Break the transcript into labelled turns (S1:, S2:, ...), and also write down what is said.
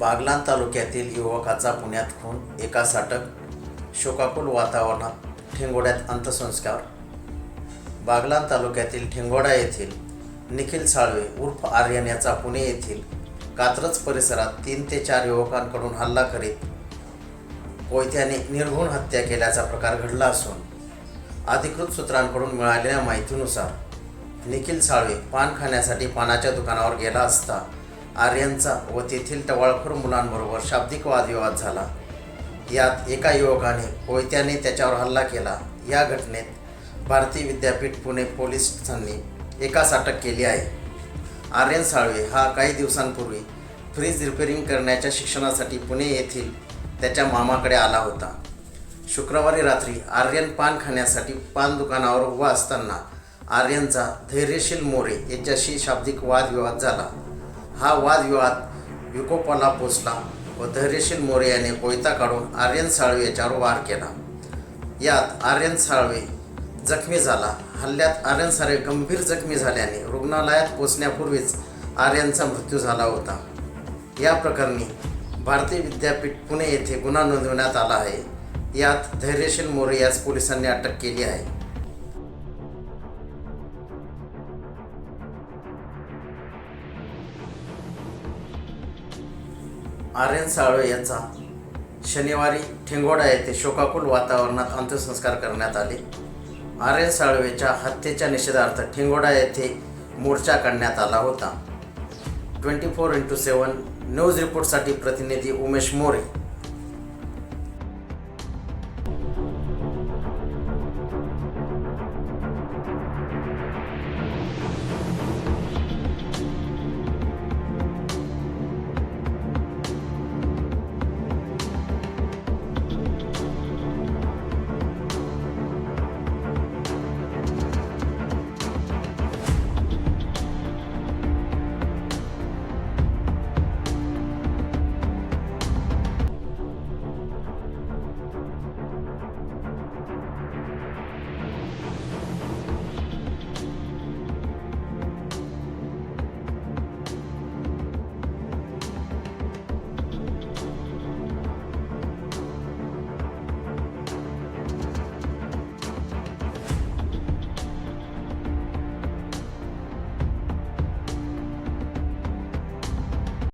S1: बागलाण तालुक्यातील युवकाचा पुण्यात खून एका साटक शोकाकुल वातावरणात ठेंगोड्यात अंत्यसंस्कार. बागलाण तालुक्यातील ठेंगोडा येथील निखिल साळवे उर्फ आर्यन याचा पुणे येथील कात्रज परिसरात तीन ते चार युवकांकडून हल्ला करीत कोयत्याने निर्घुण हत्या केल्याचा प्रकार घडला असून अधिकृत सूत्रांकडून मिळालेल्या माहितीनुसार निखिल साळवे पान खाण्यासाठी पानाच्या दुकानावर गेला असता आर्यनचा व तेथील टवाळखोर मुलांबरोबर शाब्दिक वादविवाद झाला. यात एका युवकाने कोयत्याने त्याच्यावर हल्ला केला. या घटनेत भारतीय विद्यापीठ पुणे पोलिसांनी एकास अटक केली आहे. आर्यन साळवे हा काही दिवसांपूर्वी फ्रीज रिपेरिंग करण्याच्या शिक्षणासाठी पुणे येथील त्याच्या मामाकडे आला होता. शुक्रवारी रात्री आर्यन पान खाण्यासाठी पान दुकानावर उभा असताना आर्यनचा धैर्यशील मोरे याच्याशी शाब्दिक वादविवाद झाला. हा वादविवाद विकोपाला पोचला व धैर्यशील मोरे याने कोयता काढून आर्यन साळवे याच्यावर वार केला. यात आर्यन साळवे जखमी झाला. हल्ल्यात आर्यन साळवे गंभीर जखमी झाल्याने रुग्णालयात पोचण्यापूर्वीच आर्यनचा मृत्यू झाला होता. या प्रकरणी भारतीय विद्यापीठ पुणे येथे गुन्हा नोंदवण्यात आला आहे. यात धैर्यशील मोरे याच पोलिसांनी अटक केली आहे. आर्यन साळवे यांचा. शनिवारी ठेंगोडा येथे शोकाकुल वातावरणात अंत्यसंस्कार करण्यात आले. आर्यन साळवेच्या हत्येच्या निषेधार्थ ठेंगोडा येथे मोर्चा काढण्यात आला होता. Twenty four into seven news रिपोर्टसाठी प्रतिनिधी उमेश मोरे.